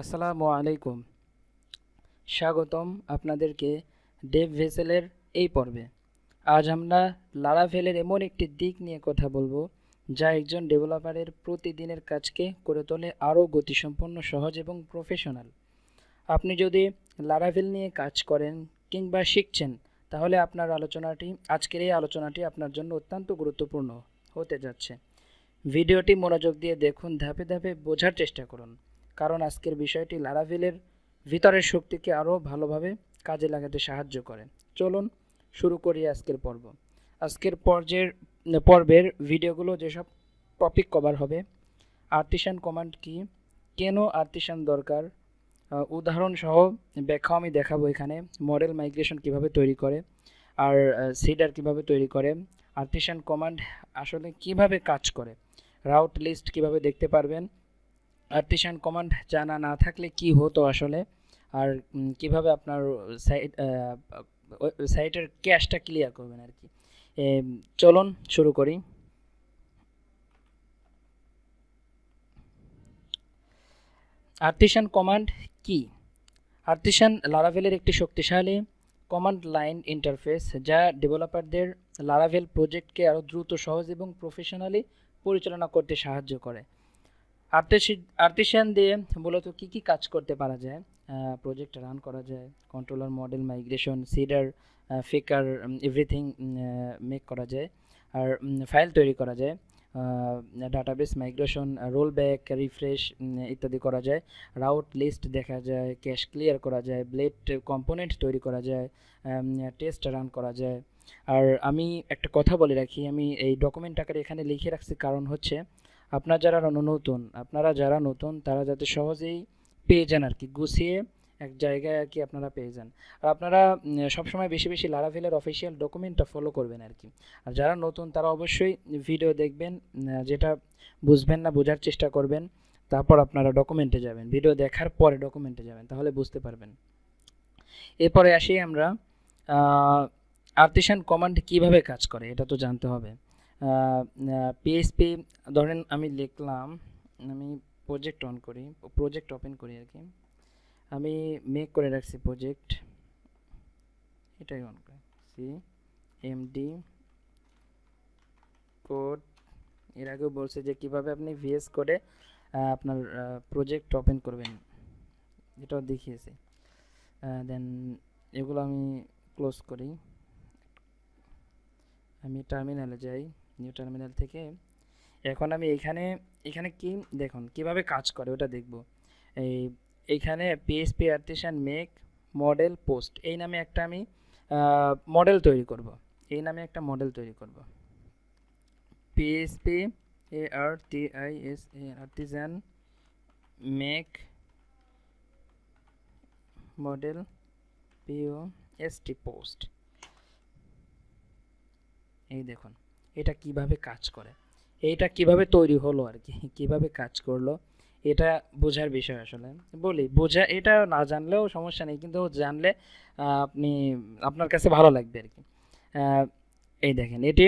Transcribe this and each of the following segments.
আসসালামু আলাইকুম। স্বাগতম আপনাদেরকে ডেভ ভেসেলের এই পর্বে। আজ আমরা লারাভেলের এমন একটি দিক নিয়ে কথা বলব, যা একজন ডেভেলপারের প্রতিদিনের কাজকে করে তোলে আরও গতিসম্পন্ন, সহজ এবং প্রফেশনাল। আপনি যদি লারাভেল নিয়ে কাজ করেন কিংবা শিখছেন, তাহলে আপনার আলোচনাটি, আজকের এই আলোচনাটি আপনার জন্য অত্যন্ত গুরুত্বপূর্ণ হতে যাচ্ছে। ভিডিওটি মনোযোগ দিয়ে দেখুন, ধাপে ধাপে বোঝার চেষ্টা করুন। কারণ আজকের বিষয়টি লারাভিলের ভিতরের শক্তিকে আরও ভালোভাবে কাজে লাগাতে সাহায্য করে। চলুন শুরু করি আজকের পর্ব। আজকের পর্যের পর্বের ভিডিওগুলো যেসব টপিক কভার হবে আর্টিসান কমান্ড কি কেন আর্টিসান দরকার আহ, উদাহরণ সহ ব্যাখ্যা আমি দেখাবো এখানে মডেল মাইগ্রেশন কীভাবে তৈরি করে আর সিডার কীভাবে তৈরি করে আর্টিসান কমান্ড আসলে কীভাবে কাজ করে রাউট লিস্ট কীভাবে দেখতে পারবেন আর্টিসান কমান্ড জানা না থাকলে কি হতো আসলে? আর কীভাবে আপনার সাইট সাইটের ক্যাশটা ক্লিয়ার করবেন আর কি? চলুন শুরু করি। আর্টিসান কমান্ড কি? আর্টিসান লারাভেলের একটি শক্তিশালী কমান্ড লাইন ইন্টারফেস যা ডেভেলপারদের লারাভেল প্রজেক্টকে আরও দ্রুত, সহজ এবং প্রফেশনালি পরিচালনা করতে সাহায্য করে। আর্টিশিয়ান দিয়ে মূলত কী কী কাজ করতে পারা যায়? প্রজেক্ট রান করা যায় controller model migration seeder faker everything make করা যায়। আর ফাইল তৈরি করা যায়। Database migration roll back refresh ইত্যাদি করা যায়। রাউট লিস্ট দেখা যায় ক্যাশ ক্লিয়ার করা যায় ব্লেড কম্পোনেন্ট তৈরি করা যায় টেস্ট রান করা যায়। আর আমি একটা কথা বলে রাখি, আমি এই ডকুমেন্ট আকারে এখানে লিখে রাখছি, কারণ হচ্ছে আপনার যারা নতুন, আপনারা যারা নতুন, তারা যাতে সহজেই পেয়ে যান আর কি, গুছিয়ে এক জায়গায় আর কি আপনারা পেয়ে যান। আর আপনারা সবসময় বেশি বেশি লারাভেলের অফিসিয়াল ডকুমেন্টটা ফলো করবেন আর কি। আর যারা নতুন, তারা অবশ্যই ভিডিও দেখবেন যেটা বুঝবেন না, বোঝার চেষ্টা করবেন, তারপর আপনারা ডকুমেন্টে যাবেন। ভিডিও দেখার পরে ডকুমেন্টে যাবেন, তাহলে বুঝতে পারবেন। এরপরে আসি আমরা আর্টিসান কমান্ড কীভাবে কাজ করে, এটা তো জানতে হবে। পিএসপি ধরেন আমি লিখলাম, আমি প্রজেক্ট অন করি প্রজেক্ট ওপেন করি আর কি। আমি মেক করে রাখছি প্রজেক্ট এটাই অন করি। সি এমডি কোড এর আগেও বলছে যে কীভাবে আপনি ভিএস করে আপনার প্রজেক্ট ওপেন করবেন। এটাও দেখিয়েছে। দেন এগুলো আমি ক্লোজ করি। আমি টার্মিনালে যাই। নিউ টার্মিনাল থেকে। এখন আমি এখানে এখানে কি, দেখুন, কীভাবে কাজ করে ওটা দেখব। এই এইখানে PHP artisan make model post এই নামে একটা আমি মডেল তৈরি করব। এই নামে একটা মডেল তৈরি করব। PHP A R T I S A artisan make model P O S T post এই দেখুন। এটা কীভাবে কাজ করে? এইটা কীভাবে তৈরি হলো আর কি? কীভাবে কাজ করল? এটা বোঝার বিষয় আসলে। বলি, বোঝা, এটা না জানলেও সমস্যা নেই, কিন্তু জানলে আপনি, আপনার কাছে ভালো লাগবে আর কি। এই দেখেন, এটি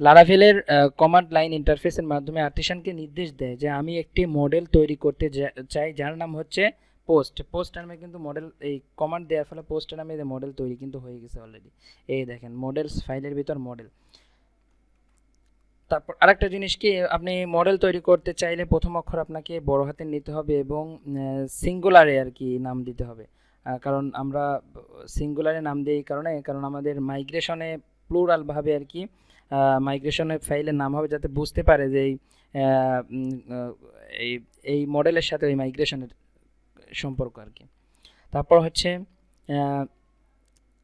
লারাভেলের কমান্ড লাইন ইন্টারফেসের মাধ্যমে আর্টিসানকে নির্দেশ দেয় যে, আমি একটি মডেল তৈরি করতে চাই, যার নাম হচ্ছে পোস্ট পোস্ট নামে কিন্তু মডেল এই কমান্ড দেওয়ার ফলে পোস্ট নামে মডেল তৈরি কিন্তু হয়ে গেছে অলরেডি এই দেখেন মডেলস ফাইলের ভিতর মডেল তারপর আরেকটা জিনিস কি, আপনি মডেল তৈরি করতে চাইলে প্রথম অক্ষর আপনাকে বড় হাতে নিতে হবে এবং সিঙ্গুলারে আর কি নাম দিতে হবে। কারণ আমরা সিঙ্গুলারে নাম দিই কারণে, কারণ আমাদের মাইগ্রেশনে প্লুরালভাবে আর কি মাইগ্রেশনের ফাইলের নাম হবে যাতে বুঝতে পারে যে এই এই মডেলের সাথে ওই মাইগ্রেশনের সম্পর্ক আর কি। তারপর হচ্ছে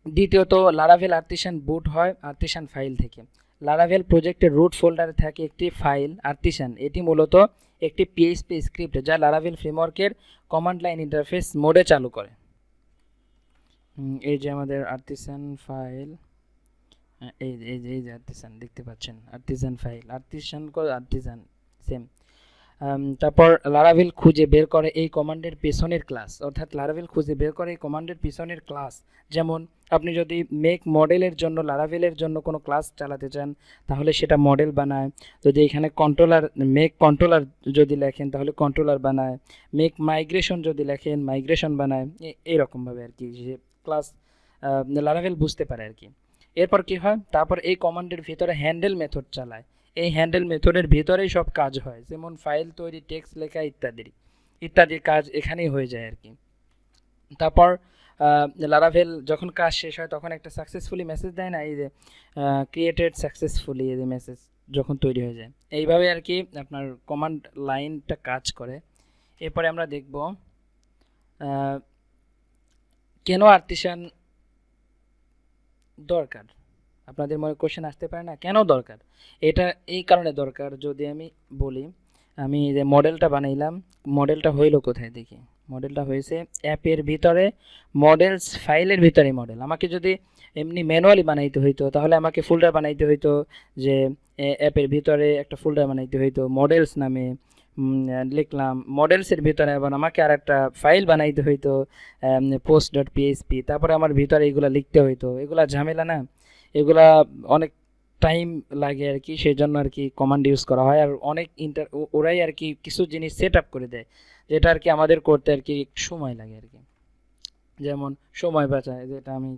দ্বিতীয়ত লারাভেল আর্টিসান বুট হয় আর্টিসান ফাইল থেকে। লারাভেল প্রজেক্টের রুট ফোল্ডারে থাকে একটি ফাইল আর্টিসান এটি মূলত একটি পিএইচপি স্ক্রিপ্ট যা লারাভেল ফ্রেমওয়ার্কের কমান্ড লাইন ইন্টারফেস মোডে চালু করে। এই যে আমাদের আর্টিসান ফাইল এই যে- এই যে আর্টিসান দেখতে পাচ্ছেন? Artisan file artisan artisan same তারপর লারাভেল খুঁজে বের করে এই কমান্ডের পেছনের ক্লাস অর্থাৎ লারাভেল খুঁজে বের করে এই কমান্ডের পিছনের ক্লাস যেমন, আপনি যদি মেক মডেলের জন্য লারাভেলের জন্য কোনো ক্লাস চালাতে চান, তাহলে সেটা মডেল বানায়। যদি এখানে কন্ট্রোলার মেক কন্ট্রোলার যদি লেখেন, তাহলে কন্ট্রোলার বানায়। মেক মাইগ্রেশন যদি লেখেন মাইগ্রেশন বানায়। এইরকমভাবে আর কি, যে ক্লাস লারাভেল বুঝতে পারে আর কি। এরপর কি হয়? তারপর এই কমান্ডের ভিতরে হ্যান্ডেল মেথড চালায়। এই হ্যান্ডেল মেথডের ভিতরেই সব কাজ হয়। যেমন ফাইল তৈরি টেক্সট লেখা ইত্যাদি ইত্যাদির কাজ এখানেই হয়ে যায় আর কি তারপর লারাভেল যখন কাজ শেষ হয়, তখন একটা সাকসেসফুলি মেসেজ দেয় না? এই যে ক্রিয়েটেড সাকসেসফুলি এই যে মেসেজ যখন তৈরি হয়ে যায়। এইভাবে আর কি আপনার কমান্ড লাইনটা কাজ করে। এরপরে আমরা দেখব কেন আর্টিসান দরকার? আপনাদের মনে কোশ্চেন আসতে পারে না? কেন দরকার? এটা এই কারণে দরকার যদি আমি বলি, আমি যে মডেলটা বানাইলাম মডেলটা হইল কোথায় দেখি? মডেলটা হয়েছে অ্যাপের ভিতরে মডেলস ফাইলের ভিতরে মডেল আমাকে যদি এমনি ম্যানুয়ালি বানাইতে হইতো, তাহলে আমাকে ফোল্ডার বানাইতে হইতো যে অ্যাপের ভিতরে একটা ফোল্ডার বানাইতে হইতো মডেলস নামে লিখলাম মডেলসের ভিতরে আবার আমাকে আর একটা ফাইল বানাইতে হইতো পোস্ট ডট পিএইচপি তারপরে আমার ভিতরে এগুলো লিখতে হইতো। এগুলা ঝামেলা না? এগুলা অনেক টাইম লাগে আর কি সেই জন্য আর কি কমান্ড ইউজ করা হয়। আর অনেক ইন্টার ওরাই আর কি কিছু জিনিস সেট আপ করে দেয়, যেটা আর কি আমাদের করতে আর কি একটু সময় লাগে আর কি যেমন সময় বাঁচায়, যেটা আমি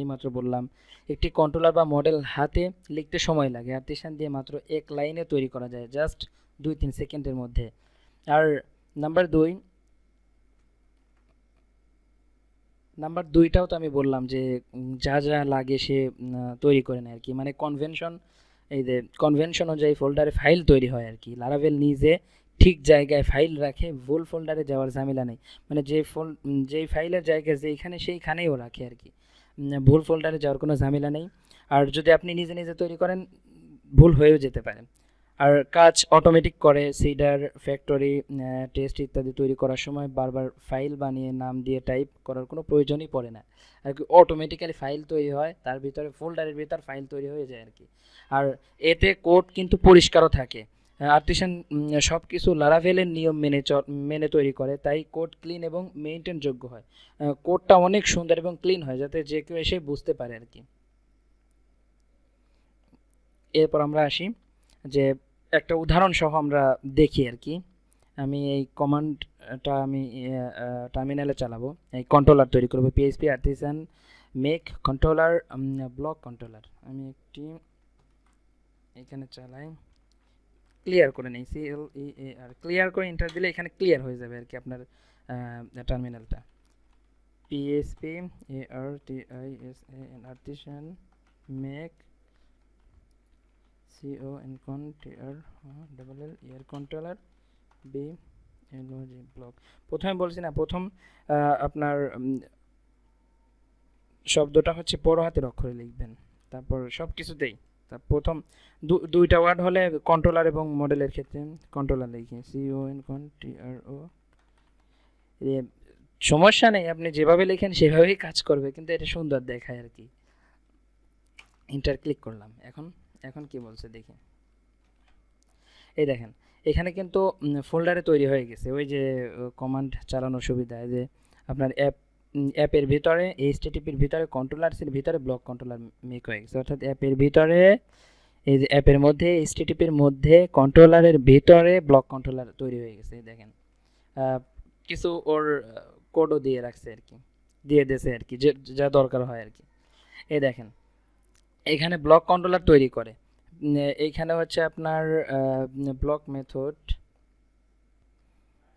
এইমাত্র বললাম। একটি কন্ট্রোলার বা মডেল হাতে লিখতে সময় লাগে আর্টিসান দিয়ে মাত্র এক লাইনে তৈরি করা যায় জাস্ট দুই তিন সেকেন্ডের মধ্যে। আর নাম্বার দুই নাম্বার দুইটাও তো আমি বললাম যে যা যা লাগে সে তৈরি করে নেয় আর কি মানে কনভেনশন এই যে কনভেনশন অনুযায়ী ফোল্ডারে ফাইল তৈরি হয় আর কি লারাভেল নিজে ঠিক জায়গায় ফাইল রাখে ভুল ফোল্ডারে যাওয়ার ঝামেলা নেই। মানে যে ফোল যেই ফাইলের জায়গা যেইখানে সেইখানেই ও রাখে আর কি ভুল ফোল্ডারে যাওয়ার কোনো ঝামেলা নেই। আর যদি আপনি নিজে নিজে তৈরি করেন, ভুল হয়েও যেতে পারে। আর কাজ অটোমেটিক করে সিডার ফ্যাক্টরি টেস্ট ইত্যাদি তৈরি করার সময় বারবার ফাইল বানিয়ে নাম দিয়ে টাইপ করার কোনো প্রয়োজনই পড়ে না। আর কি অটোমেটিক্যালি ফাইল তৈরি হয়, তার ভিতরে ফোল্ডারের ভিতর ফাইল তৈরি হয়ে যায় আর কি। আর এতে কোড কিন্তু পরিষ্কারও থাকে। আর্টিসান সব কিছু লারাভেলের নিয়ম মেনে মেনে তৈরি করে, তাই কোড ক্লিন এবং মেনটেন যোগ্য হয়। কোডটা অনেক সুন্দর এবং ক্লিন হয়, যাতে যে কেউ এসে বুঝতে পারে আর কি। এরপর আমরা আসি যে একটা উদাহরণ সহ আমরা দেখি আর কি। আমি এই কমান্ডটা আমি টার্মিনালে চালাবো। এই কন্ট্রোলার তৈরি করব PHP artisan make controller block controller আমি একটি এখানে চালাই। ক্লিয়ার করে নিই C L E A R clear enter দিলে এখানে ক্লিয়ার হয়ে যাবে আর কি আপনার টার্মিনালটা PHP A R T I S A artisan make N con T R double L E R controller B L block প্রথমে বলছি না, প্রথম আপনার শব্দটা হচ্ছে বড় হাতের অক্ষরে লিখবেন। তারপর সব কিছুতেই তা প্রথম দুইটা ওয়ার্ড হলে কন্ট্রোলার এবং মডেলের ক্ষেত্রে কন্ট্রোলার লিখি। C O N con T আর ও সমস্যা নেই, আপনি যেভাবে লেখেন সেভাবেই কাজ করবে, কিন্তু এটা সুন্দর দেখায় আর কি। ইন্টার ক্লিক করলাম। এখন এখন কি বলছে দেখি। এই দেখেন, এখানে কিন্তু ফোল্ডারে তৈরি হয়ে গেছে। ওই যে কমান্ড চালানোর সুবিধা যে, আপনার অ্যাপ অ্যাপের ভিতরে এইচটিটিপির ভিতরে কন্ট্রোলারসের ভিতরে ব্লক কন্ট্রোলার মেক হয়ে গেছে। অর্থাৎ অ্যাপের ভিতরে, এই যে অ্যাপের মধ্যে এইচটিটিপির মধ্যে কন্ট্রোলারের ভিতরে ব্লক কন্ট্রোলার তৈরি হয়ে গেছে দেখেন। কিছু ওর কোডও দিয়ে রাখছে আর কি, দিয়ে দিয়েছে আর কি, যে, যা দরকার হয় আর কি। এই দেখেন এখানে ব্লক কন্ট্রোলার তৈরি করে। এইখানে হচ্ছে আপনার ব্লক মেথড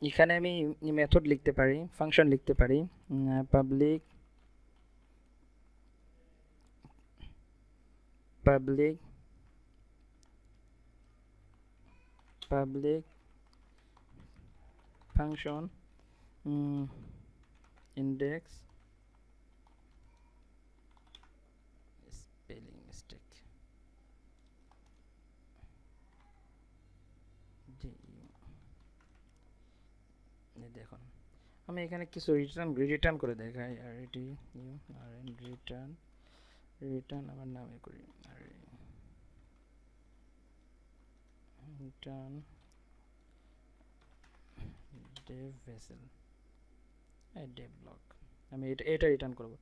এখানে আমি মেথড লিখতে পারি ফাংশন লিখতে পারি। Public public public function index spelling mistake দেখুন, আমি এখানে কিছু রিটার্ন রিটার্ন করে দেখাই। আর এটি ইউ আর রিটার্ন রিটার্ন আমার নামে করি। আর return dev vessel dev block আমি এটা এটা রিটার্ন করব।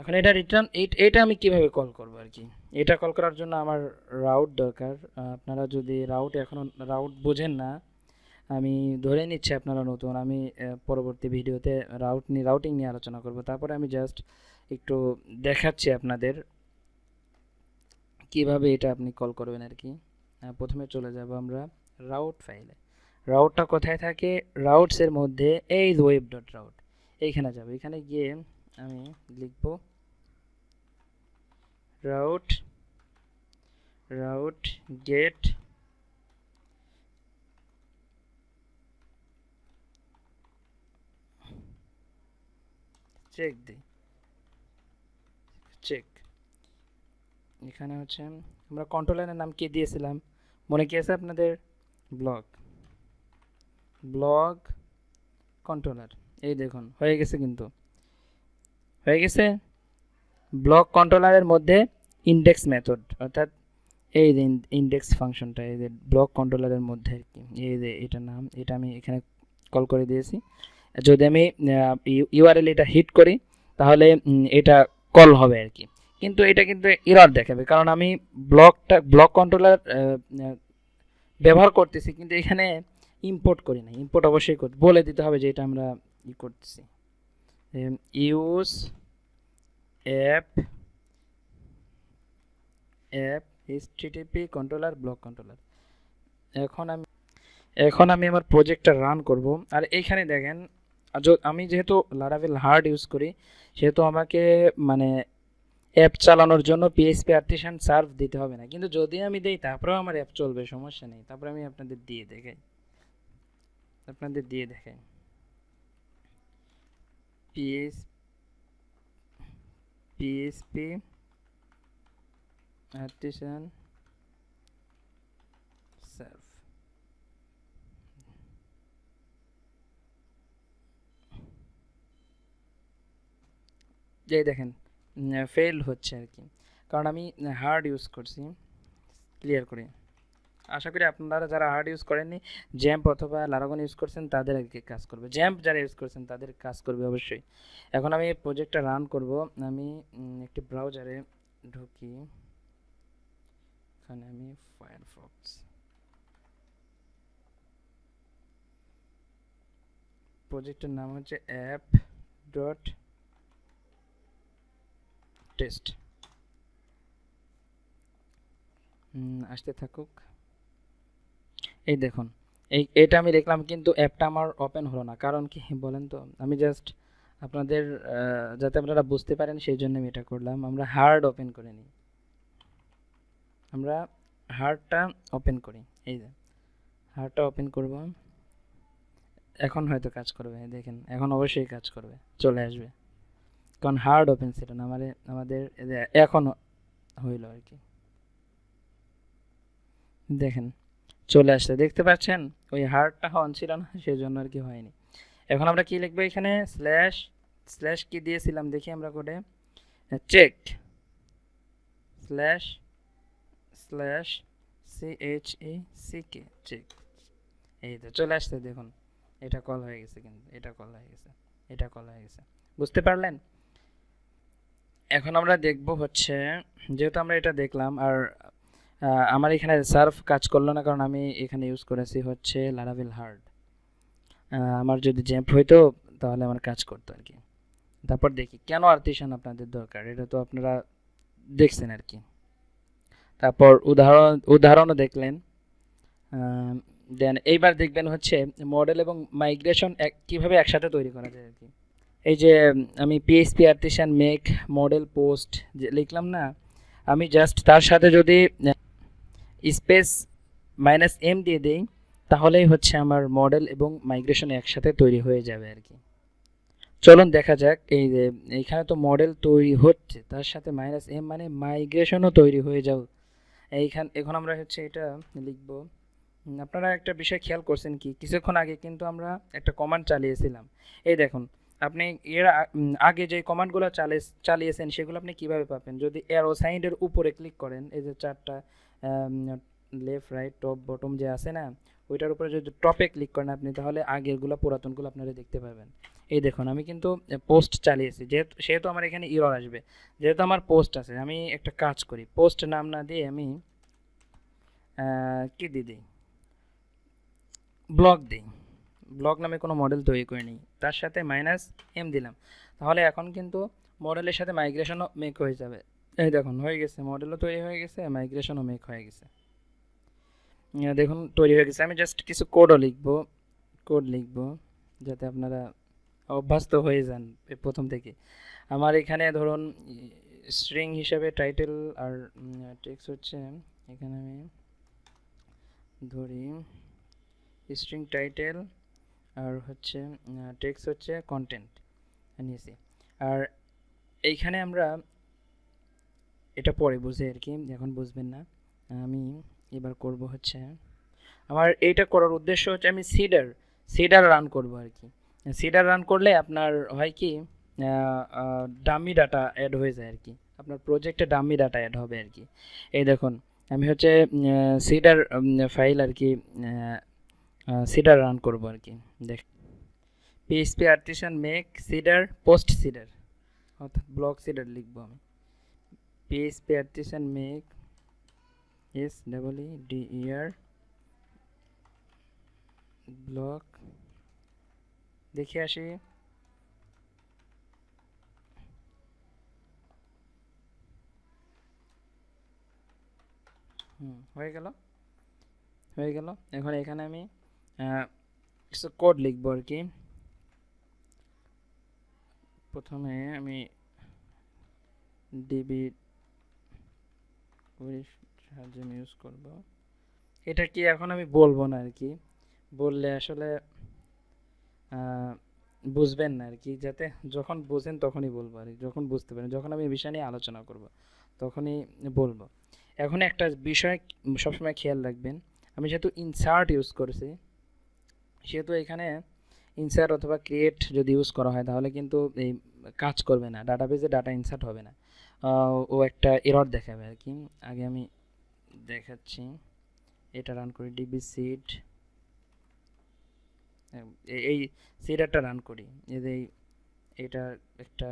এখন এটা রিটার্ন এটা আমি কীভাবে কল করব আর কি? এটা কল করার জন্য আমার রাউট দরকার। আপনারা যদি রাউট এখনও রাউট বোঝেন না, আমি ধরে নিচ্ছি আপনারা নতুন। আমি পরবর্তী ভিডিওতে রাউট নিয়ে রাউটিং নিয়ে আলোচনা করব। তারপরে আমি জাস্ট একটু দেখাচ্ছি আপনাদের কীভাবে এটা আপনি কল করবেন আর কি। প্রথমে চলে যাব আমরা রাউট ফাইলে রাউটটা কোথায় থাকে? রাউটসের মধ্যে এই ওয়েব ডট রাউট এইখানে যাব। এখানে গিয়ে আমি লিখব রাউট রাউট গেট চেক দিই। চেক এখানে হচ্ছে আমরা কন্ট্রোলারের নাম কি দিয়েছিলাম? মনে কি আছে আপনাদের? ব্লগ ব্লগ কন্ট্রোলার এই দেখুন, হয়ে গেছে কিন্তু। হয়ে গেছে? ব্লক কন্ট্রোলারের মধ্যে ইন্ডেক্স মেথড অর্থাৎ এই যে ইন্ডেক্স ফাংশনটা এই যে ব্লক কন্ট্রোলারের মধ্যে আর কি, এই যে এটা নাম, এটা আমি এখানে কল করে দিয়েছি। যদি আমি ইউআরএল এটা হিট করি, তাহলে এটা কল হবে আর কি। কিন্তু এটা কিন্তু এরর দেখাবে, কারণ আমি ব্লকটা ব্লক কন্ট্রোলার ব্যবহার করতেছি, কিন্তু এখানে ইম্পোর্ট করি না ইম্পোর্ট অবশ্যই বলে দিতে হবে যে এটা আমরা ই করতেছি। Use app app HTTP controller block controller এখন আমি এখন আমি আমার প্রজেক্টটা রান করব। আর এইখানে দেখেন আমি যেহেতু লারাভেল হার্ড ইউজ করি, সেহেতু আমাকে মানে অ্যাপ চালানোর জন্য পিএসপি আর্টিসান সার্ভ দিতে হবে না। কিন্তু যদি আমি দিই, তারপরেও আমার অ্যাপ চলবে, সমস্যা নেই। তারপরে আমি আপনাদের দিয়ে দেখাই। আপনাদের দিয়ে দেখাই। পিএস পিএসপি artisan সার্ভ যাই দেখেন ফেল হচ্ছে আর কি। কারণ আমি হার্ড ইউজ করছি ক্লিয়ার করে। আশা করি আপনারা যারা হার্ড ইউজ করেননি জ্যাম্প অথবা লারাগন ইউজ করছেন, তাদের কি কাজ করবে। জ্যাম্প যারা ইউজ করছেন, তাদের কাজ করবে অবশ্যই। এখন আমি প্রজেক্টটা রান করব। আমি একটি ব্রাউজারে ঢুকি। এখানে আমি ফায়ারফক্স প্রজেক্টের নাম হচ্ছে অ্যাপ ডট টেস্ট আসতে থাকুক। এই দেখুন, এই, এটা আমি দেখলাম কিন্তু অ্যাপটা আমার ওপেন হলো না। কারণ কি, বলেন তো, আমি জাস্ট আপনাদের যাতে আপনারা বুঝতে পারেন, সেই জন্য আমি এটা করলাম। আমরা হার্ড ওপেন করে নিই। আমরা হার্ডটা ওপেন করি। এই যে হার্ডটা ওপেন করব। এখন হয়তো কাজ করবে দেখেন, এখন অবশ্যই কাজ করবে, চলে আসবে। কারণ হার্ড ওপেন ছিল না আমাদের আমাদের এই এখন হইল আর কি। দেখেন চলে আসছে দেখতে পাচ্ছেন? ওই হার্ডটা অন ছিল না সেই জন্য আর কি হয়নি। এখন আমরা কি লিখব এখানে? স্ল্যাশ স্ল্যাশ কি দিয়েছিলাম? দেখি আমরা কোডে। Check. Slash slash C H E C K check. এই তো, চলে আসছে, দেখুন। এটা কল হয়ে গেছে কিন্তু, এটা কল হয়ে গেছে, এটা কল হয়ে গেছে। বুঝতে পারলেন? এখন আমরা দেখব হচ্ছে, যেহেতু আমরা এটা দেখলাম, আর আমার এখানে সার্ফ কাজ করল না, কারণ আমি এখানে ইউজ করেছি হচ্ছে লারাভেল হার্ড আমার যদি জ্যাম্প হইতো, তাহলে আমার কাজ করতো আর কি। তারপর দেখি, কেন আর্টিশান আপনাদের দরকার? এটা তো আপনারা দেখছেন আর কি। তারপর উদাহরণ, উদাহরণও দেখলেন। দেন এইবার দেখবেন হচ্ছে মডেল এবং মাইগ্রেশন কীভাবে একসাথে তৈরি করা যায় আর কি। এই যে আমি PHP artisan make model post যে লিখলাম না, আমি জাস্ট তার সাথে যদি স্পেস মাইনাস এম দিয়ে দিই, তাহলেই হচ্ছে আমার মডেল এবং মাইগ্রেশন একসাথে তৈরি হয়ে যাবে আর কি। চলুন দেখা যাক, এই যে এইখানে তো মডেল তৈরি হচ্ছে, তার সাথে মাইনাস এম মানে মাইগ্রেশনও তৈরি হয়ে যাও। এইখান, এখন আমরা হচ্ছে এটা লিখব। আপনারা একটা বিষয় খেয়াল করছেন কি, কিছুক্ষণ আগে কিন্তু আমরা একটা কমান্ড চালিয়েছিলাম। এই দেখুন, আপনি এর আগে যে কমান্ডগুলো চালিয়ে চালিয়েছেন, সেগুলো আপনি কীভাবে পাবেন? যদি অ্যারো সাইডের উপরে ক্লিক করেন, এই যে চারটা লেফট রাইট টপ বটম যে আছে না, ওইটার উপরে যদি টপে ক্লিক করেন আপনি, তাহলে আগেরগুলো পুরাতনগুলো আপনারা দেখতে পাবেন। এই দেখুন, আমি কিন্তু পোস্ট চালিয়েছি, যেহেতু, সেহেতু আমার এখানে ইরর আসবে। যেহেতু আমার পোস্ট আছে, আমি একটা কাজ করি পোস্ট নাম না দিয়ে আমি কি দিয়ে দিই? ব্লক দিই। ব্লক নামে কোনো মডেল তৈরি করে নিই তার সাথে মাইনাস এম দিলাম। তাহলে এখন কিন্তু মডেলের সাথে মাইগ্রেশনও মেক হয়ে যাবে। এই দেখুন, হয়ে গেছে মডেলও তৈরি হয়ে গেছে মাইগ্রেশনও মেক হয়ে গেছে। দেখুন, তৈরি হয়ে গেছে। আমি জাস্ট কিছু কোডও লিখব কোড লিখব, যাতে আপনারা অভ্যস্ত হয়ে যান প্রথম থেকে। আমার এখানে ধরুন স্ট্রিং হিসাবে টাইটেল আর টেক্সট হচ্ছে, এখানে আমি ধরি স্ট্রিং টাইটেল আর হচ্ছে টেক্সট হচ্ছে কন্টেন্ট নিয়েছি। আর এইখানে আমরা এটা পরে বুঝে আর কি, এখন বুঝবেন না। আমি এবার করব হচ্ছে, আমার এইটা করার উদ্দেশ্য হচ্ছে আমি সিডার সিডার রান করব আর কি। সিডার রান করলে আপনার হয় কি ডামি ডাটা অ্যাড হয়ে যায় আর কি। আপনার প্রজেক্টে ডামি ডাটা অ্যাড হবে আর কি। এই দেখুন, আমি হচ্ছে সিডার ফাইল আর কি সিডার রান করব আর কি। দেখ PHP artisan make seeder post seeder অর্থাৎ ব্লক সিডার লিখব আমি। PHP artisan make S double E D E R block দেখে আসি। হয়ে গেল। হয়ে গেল। এখন এখানে আমি কিছু কোড লিখব আর কি। প্রথমে আমি ডিবি সাহায্যে আমি ইউজ করব। এটা কি এখন আমি বলব না আর কি বললে আসলে বুঝবেন না আর কি যাতে যখন বুঝেন তখনই বলব আর যখন বুঝতে পারেন, যখন আমি বিষয় নিয়ে আলোচনা করব, তখনই বলব। এখন একটা বিষয় সবসময় খেয়াল রাখবেন, আমি যেহেতু ইনসার্ট ইউজ করেছি, সেহেতু এখানে ইনসার্ট অথবা ক্রিয়েট যদি ইউজ করা হয়, তাহলে কিন্তু এই কাজ করবে না ডাটাবেজে ডাটা ইনসার্ট হবে না। ও একটা এরর দেখাবে আর কি। আগে আমি দেখাচ্ছি। এটা রান করি ডিবি সিট এই সিডারটা রান করি। এই এটা একটা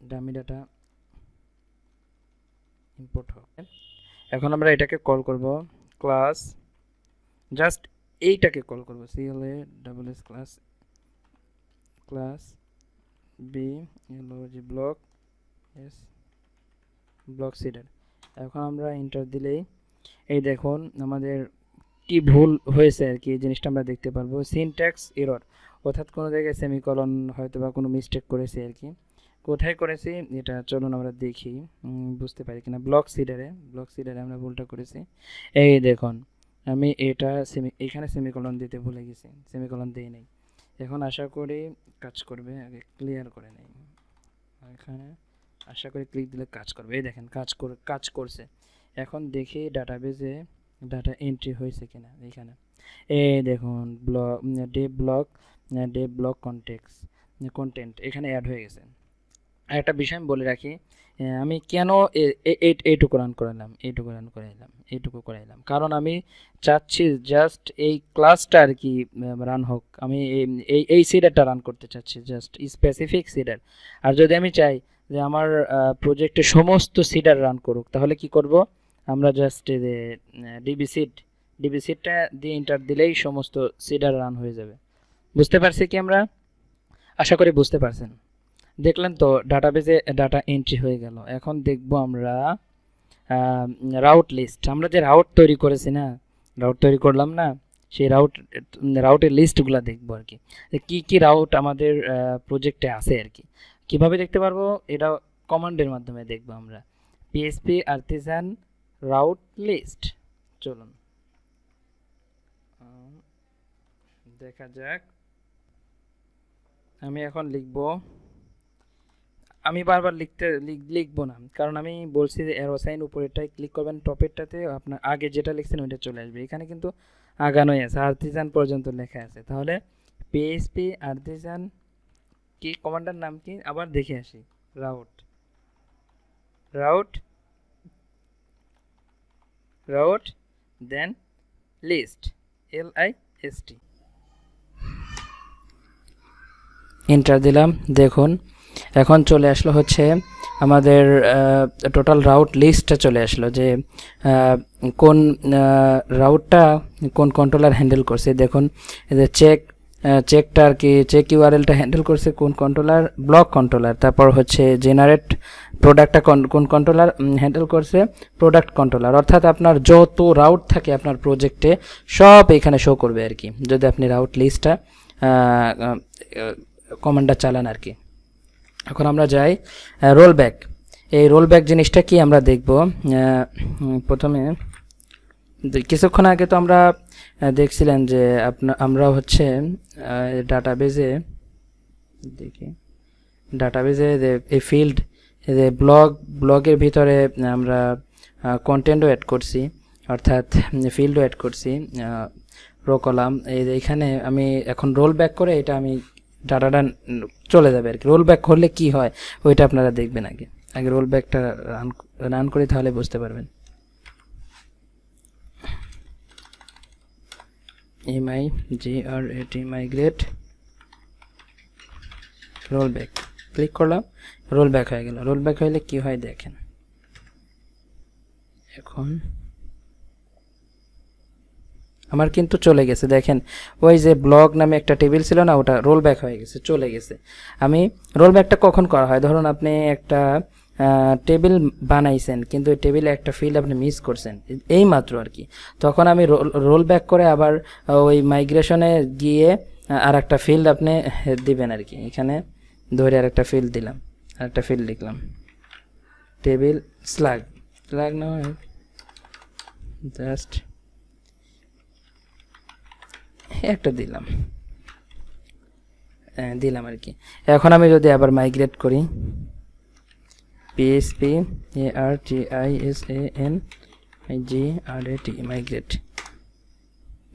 ডামি ডাটা ইম্পোর্ট হবে এখন আমরা এটাকে কল করব ক্লাস জাস্ট এইটাকে কল করব C L A double S class class B L G block S block seeder এখন আমরা এন্টার দিলেই, এই দেখুন আমাদের কি ভুল হয়েছে আর কি, এই জিনিসটা আমরা দেখতে পারব। সিনট্যাক্স এরর অর্থাৎ কোনো জায়গায় সেমিকলন হয়তো বা কোনো মিস্টেক করেছি আর কি। কোথায় করেছি? এটা চলুন আমরা দেখি। বুঝতে পারি কিনা? ব্লক সিডারে ব্লক সিডারে আমরা ভুলটা করেছি। এই দেখুন, আমি এটা সেমি এখানে সেমিকলন দিতে ভুলে গেছি সেমিকলন দিই নাই। এখন আশা করি কাজ করবে, আগে ক্লিয়ার করে নেই। এখানে আশা করি ক্লিক দিলে কাজ করবে। এই দেখেন, কাজ করে, কাজ করছে। এখন দেখি ডাটাবেজে ডাটা এন্ট্রি হয়েছে কিনা এখানে এই দেখুন block day block day block context content এখানে অ্যাড হয়ে গেছে। একটা বিষয় আমি বলে রাখি আমি কেন এইটুকু রান করালাম এইটুকু রান করাইলাম এইটুকু করাইলাম কারণ আমি চাচ্ছি জাস্ট এই ক্লাসটা আর কি রান হোক। আমি এই এই সিডারটা রান করতে চাচ্ছি জাস্ট স্পেসিফিক সিডার আর যদি আমি চাই যে আমার প্রজেক্টে সমস্ত সিডার রান করুক, তাহলে কি করব? আমরা জাস্ট ডিবি সিড ডিবি সিডটা দিয়ে ইন্টার দিলেই সমস্ত সিডার রান হয়ে যাবে। বুঝতে পারছি কি আমরা? আশা করি বুঝতে পারছেন। দেখলেন তো ডাটাবেজে ডাটা এন্ট্রি হয়ে গেল। এখন দেখব আমরা রাউট লিস্ট আমরা যে রাউট তৈরি করেছি না রাউট তৈরি করলাম না, সেই রাউট রাউটের লিস্টগুলো দেখব আর কি। কী কী রাউট আমাদের প্রজেক্টে আছে আর কি। কীভাবে দেখতে পারব? এটা কমান্ডের মাধ্যমে দেখব আমরা। পিএসপি আর্টিসান রাউট লিস্ট চলুন। দেখা যাক। আমি এখন লিখব। আমি বারবার লিখতে লিখব না। কারণ আমি বলছি যে এরো সাইন উপরেরটাই ক্লিক করবেন, টপেরটাতে আপনার আগে যেটা লিখছেন ওইটা চলে আসবে। এখানে কিন্তু আগানোই আছে আর্টিসান পর্যন্ত লেখা আছে। তাহলে পিএসপি আর্টিসান কি কমান্ডার নাম কি? আবার দেখে আসি। Route. Route. Route. Then list. L I S T. Enter দিলাম। দেখুন, এখন চলে আসলো হচ্ছে আমাদের টোটাল রাউট লিস্টটা চলে আসলো যে কোন রাউটটা কোন কন্ট্রোলার হ্যান্ডেল করছে। দেখুন চেক চেকটা আর কি চেক ইউআরএলটা হ্যান্ডেল করছে কোন কন্ট্রোলার ব্লক কন্ট্রোলার তারপর হচ্ছে জেনারেট প্রোডাক্টটা কোন কন্ট্রোলার হ্যান্ডেল করছে প্রোডাক্ট কন্ট্রোলার অর্থাৎ আপনার যত রাউট থাকে আপনার প্রজেক্টে সব এখানে শো করবে আর কি, যদি আপনি রাউট লিস্টটা কমান্ডটা চালান আর কি। এখন আমরা যাই রোল ব্যাক এই রোল ব্যাক জিনিসটা কি আমরা দেখব? প্রথমে, কিছুক্ষণ আগে তো আমরা দেখছিলেন যে আপনা আমরা হচ্ছে ডাটাবেজে দেখি ডাটাবেজে এই ফিল্ড যে ব্লগ ব্লগের ভিতরে আমরা কন্টেন্টও অ্যাড করছি, অর্থাৎ ফিল্ডও অ্যাড করছি রো কলাম এই যে এখানে আমি এখন রোল ব্যাক করে এটা আমি ডাটাটা চলে যাবে আর কি রোল ব্যাক করলে কী হয়? ওইটা আপনারা দেখবেন আগে। আগে রোল ব্যাকটা রান রান করি তাহলে বুঝতে পারবেন। M I G R A T migrate roll back click করলাম রোল ব্যাক হয়ে গেল। রোল ব্যাক হলে কি হয় দেখেন। এখন আমার কিন্তু চলে গেছে। দেখেন, ওই যে ব্লগ নামে একটা টেবিল ছিল না, ওটা রোল ব্যাক হয়ে গেছে, চলে গেছে। আমি রোল ব্যাকটা কখন করা হয়? ধরুন আপনি একটা টেবিল বানাইছেন, কিন্তু ওই টেবিলে একটা ফিল্ড আপনি মিস করছেন। এই মাত্র আর কি। তখন আমি রোল ব্যাক করে আবার ওই মাইগ্রেশনে গিয়ে আর একটা ফিল্ড আপনি দিবেন আর কি। এখানে ধরে আর একটা ফিল্ড দিলাম আর একটা ফিল্ড লিখলাম। টেবিল স্লাগ স্লাগ না জাস্ট একটা দিলাম। দিলাম আর কি। এখন আমি যদি আবার মাইগ্রেট করি PHP A R T I S A N G R migrate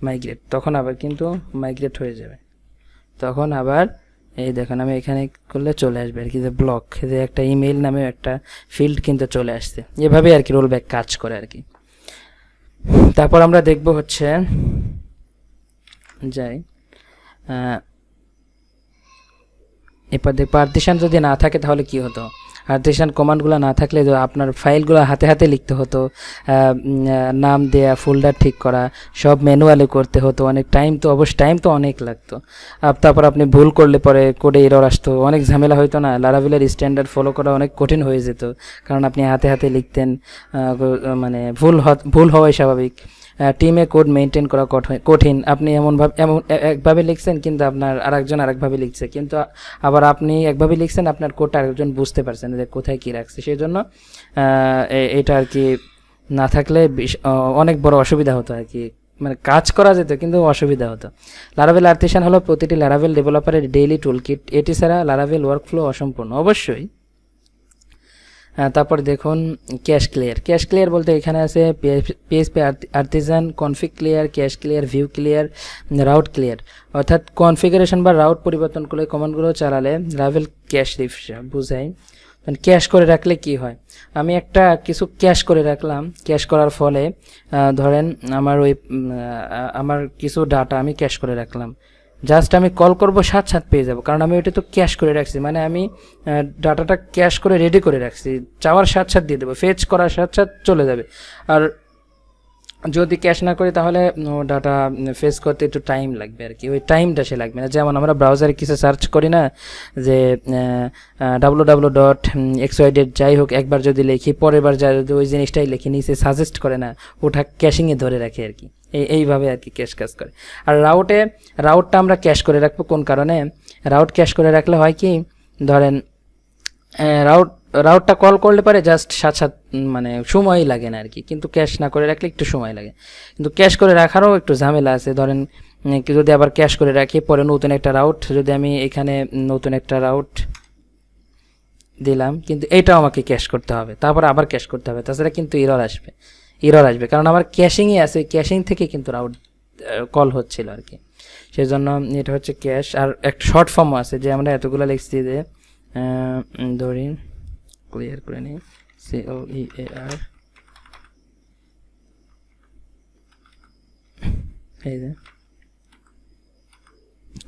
migrate তখন আবার কিন্তু মাইগ্রেট হয়ে যাবে। তখন আবার, এই দেখুন, আমি এখানে করলে চলে আসবে আর কি, যে ব্লক যে একটা ইমেল নামে একটা ফিল্ড কিন্তু চলে আসছে। এভাবে আর কি রোল ব্যাক কাজ করে আর কি। তারপর আমরা দেখব হচ্ছে, যাই এরপর দেখ পার্টিশন যদি না থাকে তাহলে কি হতো? পার্টিশন কমান্ডগুলো না থাকলে আপনার ফাইলগুলো হাতে হাতে লিখতে হতো নাম দেয়া ফোল্ডার ঠিক করা, সব ম্যানুয়ালি করতে হতো, অনেক টাইম তো, অবশ্য টাইম তো অনেক লাগতো। তারপর আপনি ভুল করলে পরে কোডে এরর আসতো, অনেক ঝামেলা হতো না লারাভিলের স্ট্যান্ডার্ড ফলো করা অনেক কঠিন হয়ে যেত, কারণ আপনি হাতে হাতে লিখতেন মানে ভুল ভুল হওয়াই স্বাভাবিক। টিমে কোড মেনটেন করা কঠ- কঠিন। আপনি এমনভাবে এমন একভাবে লিখছেন, কিন্তু আপনার আরেকজন আরেকভাবে লিখছে। কিন্তু আবার আপনি একভাবে লিখছেন, আপনার কোডটা আরেকজন বুঝতে পারছেন যে কোথায় কী রাখছে। সেই জন্য এটা আর কি না থাকলে অনেক বড় অসুবিধা হতো আর কি। মানে কাজ করা যেত, কিন্তু অসুবিধা হতো। লারাভেল আর্টিসান হলো প্রতিটি লারাভেল ডেভেলপারের ডেইলি টুলকিট এটি ছাড়া লারাভেল ওয়ার্কফ্লো অসম্পূর্ণ। অবশ্যই তারপর দেখুন ক্যাশ ক্লিয়ার ক্যাশ ক্লিয়ার বলতে এখানে আছে PHP artisan config clear cache clear view clear route clear অর্থাৎ কনফিগারেশন বা রাউট পরিবর্তন করলে কমান্ডগুলো চালালে রাভেল ক্যাশ রিফসা বুঝাই? ক্যাশ করে রাখলে কি হয়? আমি একটা কিছু ক্যাশ করে রাখলাম। ক্যাশ করার ফলে ধরেন আমার ওই আমার কিছু ডাটা আমি ক্যাশ করে রাখলাম। জাস্ট আমি কল করব সাত সাত পেয়ে যাব। কারণ আমি ওটা তো ক্যাশ করে রাখছি। মানে আমি ডাটাটা ক্যাশ করে রেডি করে রাখছি। চাওয়ার সাত সাত দিয়ে দেবো। ফেচ করার সাত সাত চলে যাবে। আর যদি ক্যাশ না করি তাহলে ডাটা ফেস করতে একটু টাইম লাগবে আর কি। ওই টাইমটা সে লাগবে না। যেমন আমরা ব্রাউজারে কিছু সার্চ করি না, যে ডাব্লু ডাব্লু ডট এক্সওয়াইডেড যাই হোক, একবার যদি লিখি, পরের বার যদি ওই জিনিসটাই লিখি, নিচে সাজেস্ট করে না, ওটা ক্যাশিংয়ে ধরে রাখে আর কি। এই, এইভাবে আর কি ক্যাশ কাজ করে। আর রাউটে রাউটটা আমরা ক্যাশ করে রাখব কোন কারণে? রাউট ক্যাশ করে রাখলে হয় কি? ধরেন রাউট রাউটটা কল করলে পারে জাস্ট সাত সাত মানে সময়ই লাগে না আর কি কিন্তু ক্যাশ না করে রাখলে একটু সময় লাগে। কিন্তু ক্যাশ করে রাখারও একটু ঝামেলা আছে। ধরেন যদি আবার ক্যাশ করে রাখি, পরে নতুন একটা রাউট, যদি আমি এখানে নতুন একটা রাউট দিলাম, কিন্তু এইটাও আমাকে ক্যাশ করতে হবে। তারপর আবার ক্যাশ করতে হবে। তাছাড়া কিন্তু ইরর আসবে। ইরর আসবে। কারণ আমার ক্যাশিংই আছে ক্যাশিং থেকে কিন্তু রাউট কল হচ্ছিল আর কি সেই জন্য এটা হচ্ছে ক্যাশ আর একটা শর্ট ফর্মও আছে যে আমরা এতগুলো লিখছি যে ধরি ক্লিয়ার করে নিই। সি ও ই এ আর এই যে।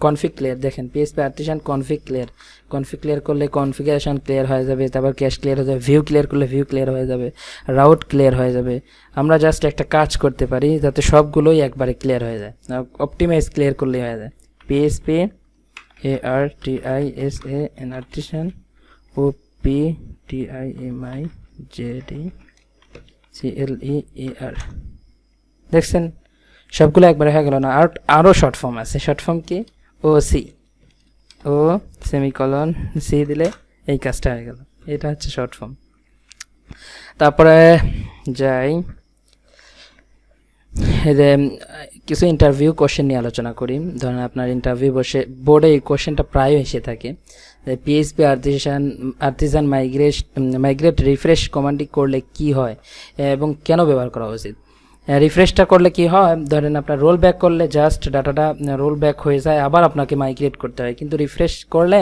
কনফিগ ক্লিয়ার দেখেন PHP artisan config clear config clear করলে কনফিগারেশন ক্লিয়ার হয়ে যাবে, তারপর ক্যাশ ক্লিয়ার হয়ে যাবে ভিউ ক্লিয়ার করলে ভিউ ক্লিয়ার হয়ে যাবে রাউট ক্লিয়ার হয়ে যাবে। আমরা জাস্ট একটা কাজ করতে পারি যাতে সবগুলোই একবারে ক্লিয়ার হয়ে যায়। অপটিমাইজ ক্লিয়ার করলে হয়ে যায়। PSP A R T I S A N artisan O P T I M I J D C L E A R দেখছেন? সবগুলো একবারে হয়ে গেল না। আর আরও শর্ট ফর্ম আছে। শর্ট ফর্ম কি? O C O semicolon C দিলে এই কাজটা হয়ে গেল। এটা হচ্ছে শর্ট ফর্ম তারপরে যাই। কিছু ইন্টারভিউ কোশ্চেন নিয়ে আলোচনা করি। ধরেন আপনার ইন্টারভিউ বসে বোর্ডে এই কোশ্চেনটা প্রায় এসে থাকে। PHP artisan artisan migration migrate refresh কমান্ডি করলে কি হয়, এবং কেন ব্যবহার করা উচিত? রিফ্রেশটা করলে কি হয়? ধরেন আপনার রোল ব্যাক করলে জাস্ট ডাটাটা রোল ব্যাক হয়ে যায়, আবার আপনাকে মাইগ্রেট করতে হয়। কিন্তু রিফ্রেশ করলে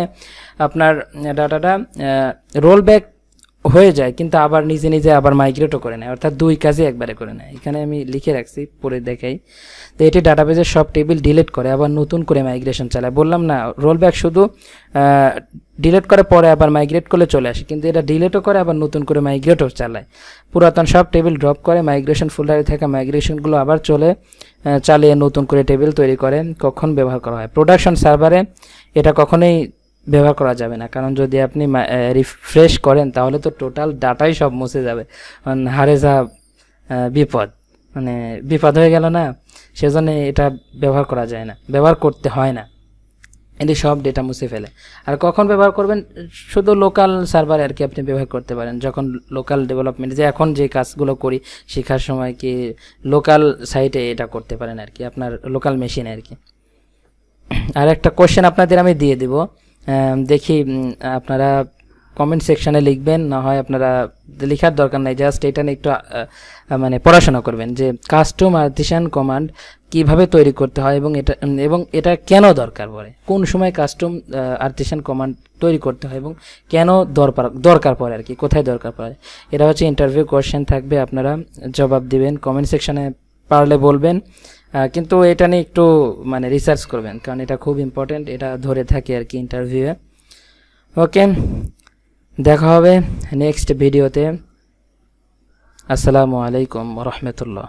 আপনার ডাটাটা রোল ব্যাক হয়ে যায়, কিন্তু আবার নিজে নিজে আবার মাইগ্রেটও করে নেয়। অর্থাৎ দুই কাজে একবারে করে নেয়। এখানে আমি লিখে রাখছি পরে দেখাই। তো এটি ডাটাবেজের সব টেবিল ডিলিট করে, আবার নতুন করে মাইগ্রেশন চালায়। বললাম না রোল ব্যাক শুধু ডিলিট করে পরে আবার মাইগ্রেট করলে চলে আসে, কিন্তু এটা ডিলিটও করে, আবার নতুন করে মাইগ্রেটও চালায়। পুরাতন সব টেবিল ড্রপ করে মাইগ্রেশন ফোল্ডারে থাকা মাইগ্রেশনগুলো আবার চলে চালিয়ে নতুন করে টেবিল তৈরি করে, কখন ব্যবহার করা হয়। প্রোডাকশন সার্ভারে এটা কখনোই ব্যবহার করা যাবে না, কারণ যদি আপনি রিফ্রেশ করেন, তাহলে তো টোটাল ডাটাই সব মুছে যাবে। মানে হারে যা বিপদ। মানে বিপদ হয়ে গেল না? সেজন্য এটা ব্যবহার করা যায় না, ব্যবহার করতে হয় না। এটি সব ডেটা মুছে ফেলে। আর কখন ব্যবহার করবেন? শুধু লোকাল সার্ভারে আর কি আপনি ব্যবহার করতে পারেন। যখন লোকাল ডেভেলপমেন্ট যে এখন যে কাজগুলো করি, শেখার সময় কি লোকাল সাইটে এটা করতে পারেন আর কি, আপনার লোকাল মেশিনে আর কি। আর একটা কোশ্চেন আপনাদের আমি দিয়ে দিব। দেখি আপনারা কমেন্ট সেকশনে লিখবেন, না হয় আপনারা লেখার দরকার নাই জাস্ট এটা নিয়ে একটু মানে পড়াশোনা করবেন যে কাস্টম আর্টিসান কমান্ড কীভাবে তৈরি করতে হয় এবং এটা এবং এটা কেন দরকার পড়ে? কোন সময় কাস্টম আর্টিসান কমান্ড তৈরি করতে হয় এবং কেন দরকার দরকার পড়ে আর কি, কোথায় দরকার পড়ে? এটা হচ্ছে ইন্টারভিউ কোয়েশ্চেন থাকবে, আপনারা জবাব দিবেন কমেন্ট সেকশনে পারলে বলবেন কিন্তু এটা নিয়ে একটু মানে রিসার্চ করবেন, কারণ এটা খুব ইম্পর্টেন্ট এটা ধরে থাকে আর কি ইন্টারভিউয়ে ওকে দেখা হবে নেক্সট ভিডিওতে আসসালামু আলাইকুম রহমতুল্লাহ।